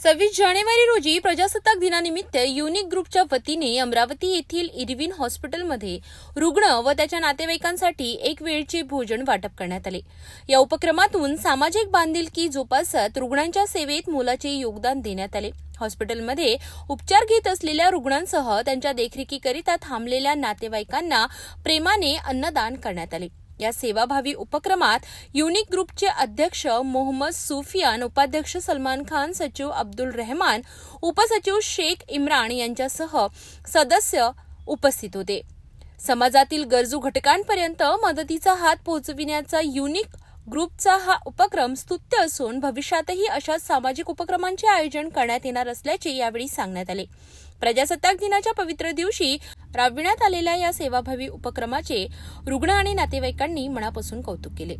सव्वीस जानेवारी रोजी प्रजासत्ताक दिनानिमित्त युनिक ग्रुपच्या वतीने अमरावती येथील इरविन हॉस्पिटलमध्ये रुग्ण व त्याच्या नातेवाईकांसाठी एक वेळचे भोजन वाटप करण्यात आले. या उपक्रमातून सामाजिक बांधिलकी जोपासत रुग्णांच्या सेवेत मोलाचे योगदान देण्यात आले. हॉस्पिटलमध्ये उपचार घेत असलेल्या रुग्णांसह त्यांच्या देखरेखीकरिता थांबलेल्या नातेवाईकांना प्रेमाने अन्नदान करण्यात आले. या सेवाभावी उपक्रमात युनिक ग्रुपचे अध्यक्ष मोहम्मद सुफियान उपाध्यक्ष सलमान खान सचिव अब्दुल रहमान उपसचिव शेख इम्रान यांच्यासह सदस्य उपस्थित होते. समाजातील गरजू घटकांपर्यंत मदतीचा हात पोहोचविण्याचा युनिक ग्रुपचा हा उपक्रम स्तुत्य असून भविष्यातही अशा सामाजिक उपक्रमांचे आयोजन करण्यात येणार असल्याचे यावेळी सांगण्यात आले. प्रजासत्ताक दिनाच्या पवित्र दिवशी राबविण्यात आलेल्या या सेवाभावी उपक्रमाचे रुग्ण आणि नातेवाईकांनी मनापासून कौतुक केले.